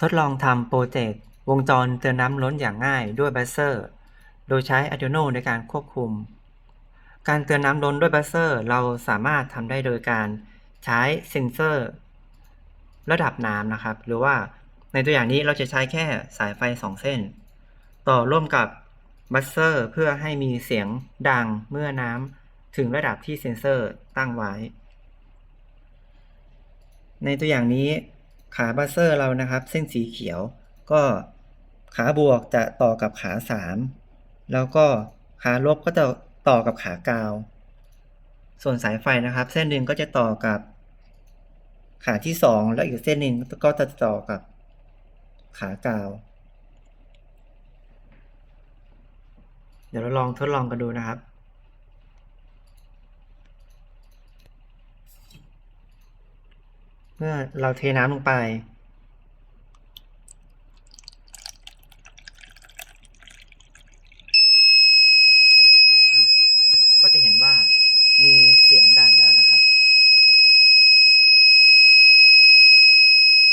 ทดลองทำโปรเจกต์วงจรเตือนน้ำล้นอย่างง่ายด้วย Buzzer โดยใช้ Arduino ในการควบคุม การเตือนน้ำล้นด้วย Buzzer เราสามารถทำได้โดยการใช้เซนเซอร์ ระดับน้ำนะครับ หรือว่าในตัวอย่างนี้เราจะใช้แค่สายไฟ 2 เส้น ต่อร่วมกับ Buzzer เพื่อให้มีเสียงดังเมื่อน้ำถึงระดับที่เซนเซอร์ตั้งไว้ ในตัวอย่างนี้ ขาบัสเซอร์เรานะครับ เส้นสีเขียว ก็ขาบวกจะต่อกับขา 3 แล้วก็ขาลบก็จะต่อกับขากาว ส่วนสายไฟนะครับ เส้นหนึ่งก็จะต่อกับ ขาที่ 2 แล้วอีกเส้นหนึ่งก็จะต่อกับขากาว เดี๋ยวเราลองทดลองกันดูนะครับ มื่อเราเทน้ำลงไป ก็จะเห็นว่ามีเสียงดังแล้วนะครับ